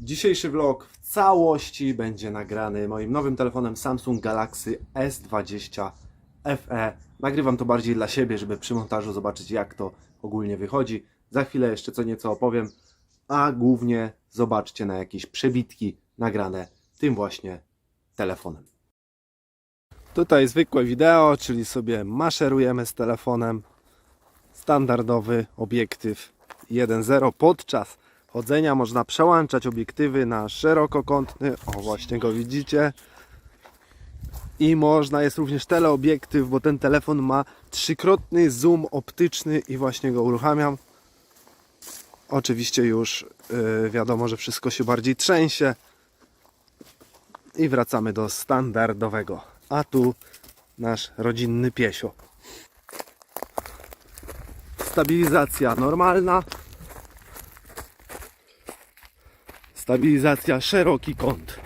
Dzisiejszy vlog w całości będzie nagrany moim nowym telefonem Samsung Galaxy S20 FE. Nagrywam to bardziej dla siebie, żeby przy montażu zobaczyć jak to ogólnie wychodzi. Za chwilę jeszcze co nieco opowiem, a głównie zobaczcie na jakieś przebitki nagrane tym właśnie telefonem. Tutaj zwykłe wideo, czyli sobie maszerujemy z telefonem. Standardowy obiektyw 1.0 podczas chodzenia można przełączać obiektywy na szerokokątny, o właśnie go widzicie. I można, jest również teleobiektyw, bo ten telefon ma trzykrotny zoom optyczny i właśnie go uruchamiam. Oczywiście już yy, wiadomo, że wszystko się bardziej trzęsie. I wracamy do standardowego. A tu nasz rodzinny piesio. Stabilizacja normalna. Stabilizacja szeroki kąt.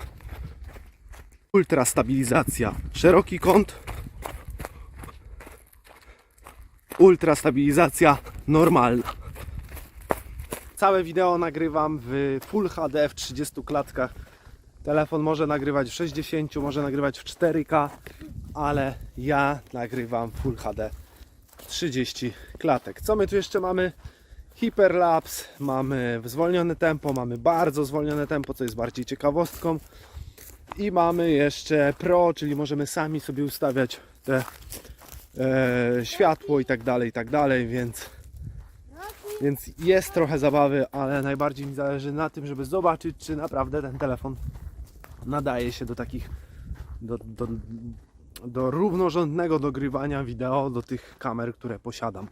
Ultra stabilizacja szeroki kąt. Ultra stabilizacja normalna. Całe wideo nagrywam w Full HD w 30 klatkach. Telefon może nagrywać w 60, może nagrywać w 4K, ale ja nagrywam Full HD 30 klatek. Co my tu jeszcze mamy? Hyperlapse, mamy zwolnione tempo, mamy bardzo zwolnione tempo, co jest bardziej ciekawostką. I mamy jeszcze Pro, czyli możemy sami sobie ustawiać te e, światło i tak dalej, i tak dalej, więc, więc jest trochę zabawy, ale najbardziej mi zależy na tym, żeby zobaczyć, czy naprawdę ten telefon nadaje się do takich do, do, do dogrywania wideo do tych kamer, które posiadam.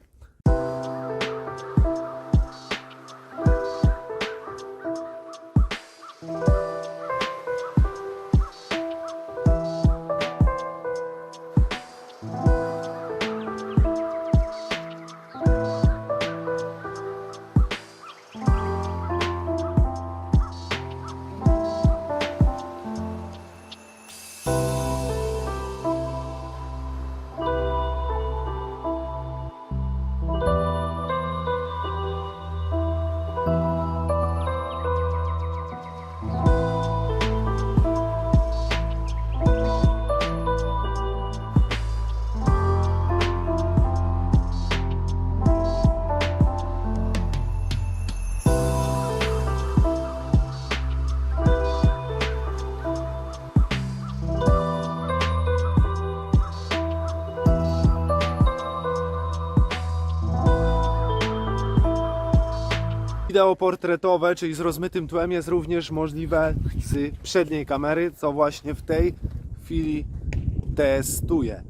Wideo portretowe, czyli z rozmytym tłem jest również możliwe z przedniej kamery, co właśnie w tej chwili testuję.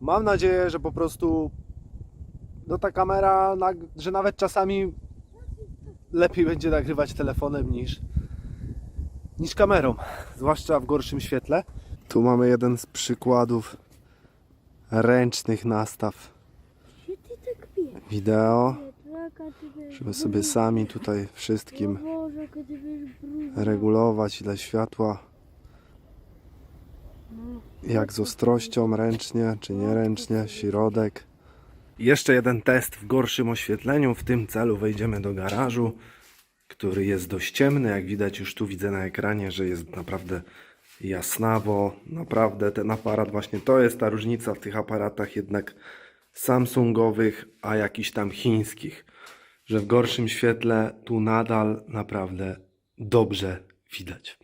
Mam nadzieję, że po prostu no ta kamera, że nawet czasami lepiej będzie nagrywać telefonem niż, niż kamerą, zwłaszcza w gorszym świetle. Tu mamy jeden z przykładów ręcznych nastaw tak wideo, żeby sobie sami tutaj wszystkim regulować ile światła, jak z ostrością, ręcznie czy nieręcznie, środek. Jeszcze jeden test w gorszym oświetleniu. W tym celu wejdziemy do garażu, który jest dość ciemny. Jak widać, już tu widzę na ekranie, że jest naprawdę jasnawo. Naprawdę ten aparat, właśnie to jest ta różnica w tych aparatach jednak Samsungowych, a jakichś tam chińskich. Że w gorszym świetle tu nadal naprawdę dobrze widać.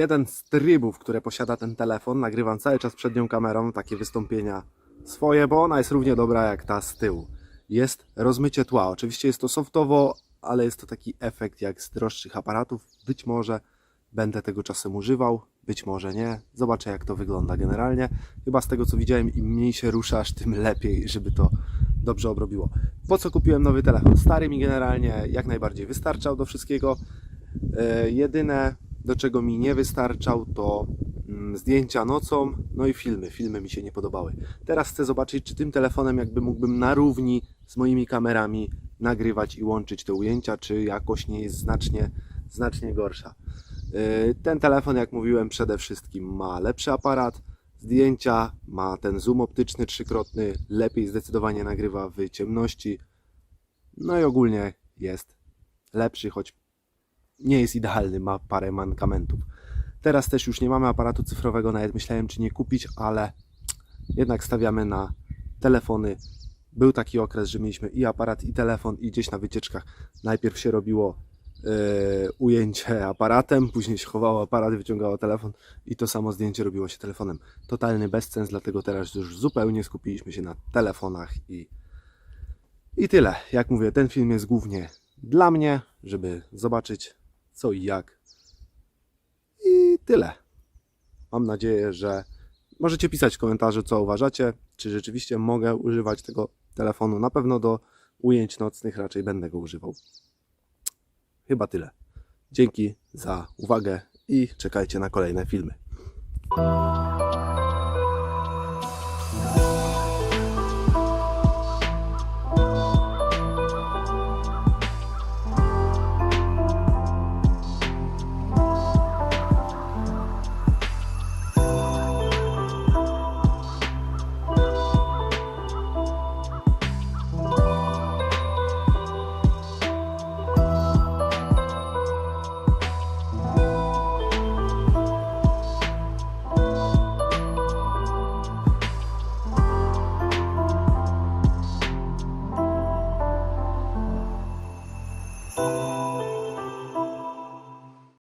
Jeden z trybów, które posiada ten telefon. Nagrywam cały czas przednią kamerą takie wystąpienia swoje, bo ona jest równie dobra jak ta z tyłu. Jest rozmycie tła. Oczywiście jest to softowo, ale jest to taki efekt jak z droższych aparatów. Być może będę tego czasem używał, być może nie. Zobaczę jak to wygląda generalnie. Chyba z tego co widziałem, im mniej się ruszasz, tym lepiej, żeby to dobrze obrobiło. Po co kupiłem nowy telefon? Stary mi generalnie jak najbardziej wystarczał do wszystkiego. E, jedyne do czego mi nie wystarczał to mm, zdjęcia nocą, no i filmy. Filmy mi się nie podobały. Teraz chcę zobaczyć, czy tym telefonem jakby mógłbym na równi z moimi kamerami nagrywać i łączyć te ujęcia, czy jakość nie jest znacznie, znacznie gorsza. Yy, Ten telefon, jak mówiłem, przede wszystkim ma lepszy aparat, zdjęcia, ma ten zoom optyczny trzykrotny, lepiej zdecydowanie nagrywa w ciemności. No i ogólnie jest lepszy, choć nie jest idealny, ma parę mankamentów. Teraz też już nie mamy aparatu cyfrowego, nawet myślałem czy nie kupić, ale jednak stawiamy na telefony. Był taki okres, że mieliśmy i aparat, i telefon, i gdzieś na wycieczkach. Najpierw się robiło e, ujęcie aparatem, później się chowało aparat, wyciągało telefon i to samo zdjęcie robiło się telefonem. Totalny bezsens, dlatego teraz już zupełnie skupiliśmy się na telefonach i, i tyle. Jak mówię, ten film jest głównie dla mnie, żeby zobaczyć co i jak. I tyle. Mam nadzieję, że możecie pisać w komentarzu, co uważacie, czy rzeczywiście mogę używać tego telefonu. Na pewno do ujęć nocnych raczej będę go używał. Chyba tyle. Dzięki za uwagę i czekajcie na kolejne filmy.